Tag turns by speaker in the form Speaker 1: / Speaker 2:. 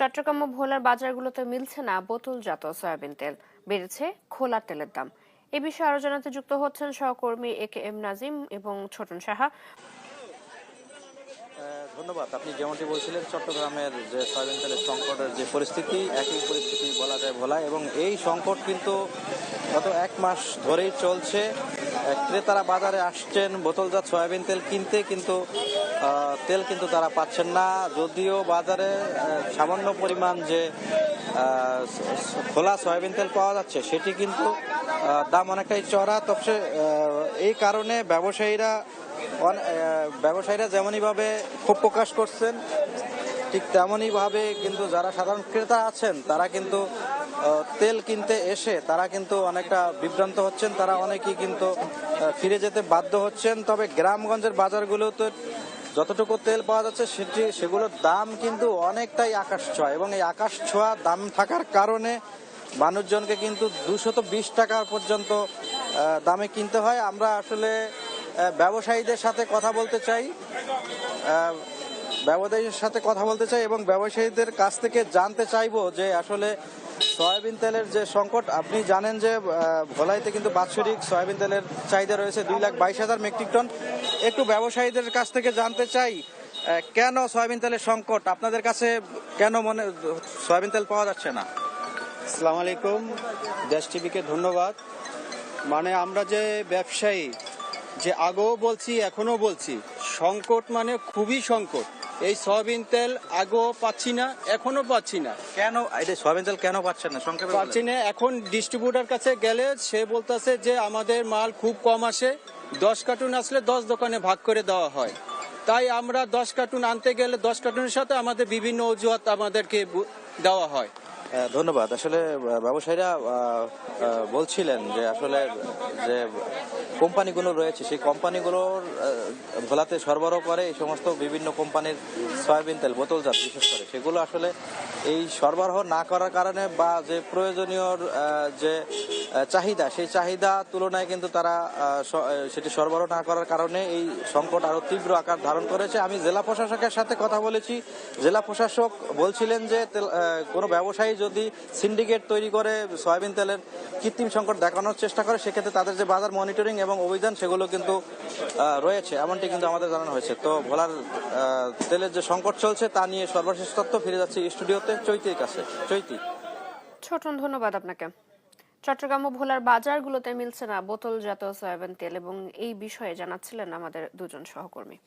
Speaker 1: চট্টগ্রাম ও ভোলার বাজারগুলোতে মিলছে না বোতলজাত সয়াবিন তেল। বেড়েছে খোলা তেলের দাম। এ বিষয়ে আরও জানাতে যুক্ত হচ্ছেন সহকর্মী এ কে এম নাজিম এবং ছোটন সাহা।
Speaker 2: ধন্যবাদ। আপনি যেমনটি বলছিলেন, চট্টগ্রামের যে সয়াবিন তেলের সংকটের যে পরিস্থিতি, একই পরিস্থিতি বলা যায় ভোলা এবং এই সংকট কিন্তু গত এক মাস ধরেই চলছে। ক্রেতারা বাজারে আসছেন, বোতলজাত সয়াবিন তেল কিনতে, কিন্তু তেল কিন্তু তারা পাচ্ছেন না। যদিও বাজারে সামান্য পরিমাণ যে খোলা সয়াবিন তেল পাওয়া যাচ্ছে, সেটি কিন্তু দাম অনেকটাই চড়া। তবে এই কারণে ব্যবসায়ীরা ব্যবসায়ীরা যেমনইভাবে ক্ষোভ প্রকাশ করছেন, ঠিক তেমনইভাবে কিন্তু যারা সাধারণ ক্রেতা আছেন, তারা কিন্তু তেল কিনতে এসে তারা কিন্তু অনেকটা বিভ্রান্ত হচ্ছেন, তারা অনেকেই কিন্তু ফিরে যেতে বাধ্য হচ্ছেন। তবে গ্রামগঞ্জের বাজারগুলোতে যতটুকু তেল পাওয়া যাচ্ছে, সেটি, সেগুলোর দাম কিন্তু অনেকটাই আকাশ ছোঁয়া এবং এই আকাশ ছোঁয়া দাম থাকার কারণে মানুষজনকে কিন্তু দুশত বিশ টাকা পর্যন্ত দামে কিনতে হয়। আমরা আসলে ব্যবসায়ীদের সাথে কথা বলতে চাই। ব্যবসায়ীদের সাথে কথা বলতে চাই এবং ব্যবসায়ীদের কাছ থেকে জানতে চাইব যে আসলে সয়াবিন তেলের যে সংকট, আপনি জানেন যে ভোলাইতে কিন্তু বাৎসরিক সয়াবিন তেলের চাহিদা রয়েছে দুই লাখ বাইশ হাজার মেট্রিক টন। একটু ব্যবসায়ীদের কাছ থেকে জানতে চাই কেন সয়াবিন তেলের সংকট? আপনাদের কাছে কেন মনে, সয়াবিন তেল পাওয়া যাচ্ছে না?
Speaker 3: আসসালামু আলাইকুম। দেশ টিভিকে ধন্যবাদ। মানে আমরা যে ব্যবসায়ী যে আগেও বলছি এখনও বলছি সংকট মানে খুবই সংকট। এই সয়াবিন তেল আগেও পাচ্ছি না এখনও পাচ্ছি না।
Speaker 2: কেন? এটা সয়াবিন তেল কেন পাচ্ছেন না? সংক্ষেপে
Speaker 3: পাচ্ছি না এখন ডিস্ট্রিবিউটার কাছে গেলে সে বলতেছে যে আমাদের মাল খুব কম আসে দশ কার্টুন আসলে দশ দোকানে ভাগ করে দেওয়া হয়। তাই আমরা দশ কার্টুন আনতে গেলে দশ কার্টুনের সাথে আমাদের বিভিন্ন অজুহাত আমাদেরকে দেওয়া হয়।
Speaker 2: ধন্যবাদ। আসলে ব্যবসায়ীরা বলছিলেন যে আসলে যে কোম্পানিগুলো রয়েছে, সেই কোম্পানিগুলোর ভোলাতে সরবরাহ করে এই সমস্ত বিভিন্ন কোম্পানির সয়াবিন তেল বোতলজাত বিশেষ করে। সেগুলো আসলে এই সরবরাহ না করার কারণে বা যে প্রয়োজনীয় যে চাহিদা, সেই চাহিদা তুলনায় কিন্তু তারা সেটি সরবরাহ না করার কারণে এই সংকট আরও তীব্র আকার ধারণ করেছে। আমি জেলা প্রশাসকের সাথে কথা বলেছি। জেলা প্রশাসক বলছিলেন যে কোনো ব্যবসায়ী যদি সিন্ডিকেট তৈরি করে সয়াবিন তেলের কৃত্রিম সংকট দেখানোর চেষ্টা করে, সেক্ষেত্রে তাদের যে বাজার মনিটরিং এবং অভিযান, সেগুলো কিন্তু রয়েছে। এমনটি কিন্তু আমাদের জানানো হয়েছে। তো ভোলার তেলের যে সংকট চলছে, তা নিয়ে সর্বশেষ তথ্য ফিরে যাচ্ছে স্টুডিওতে চৈতির কাছে। চৈতি।
Speaker 1: ছোটন, ধন্যবাদ আপনাকে। চট্টগ্রাম ও ভোলার বাজারগুলোতে মিলছে না বোতলজাত সয়াবিন তেল এবং এই বিষয়ে জানাচ্ছিলেন আমাদের দুজন সহকর্মী।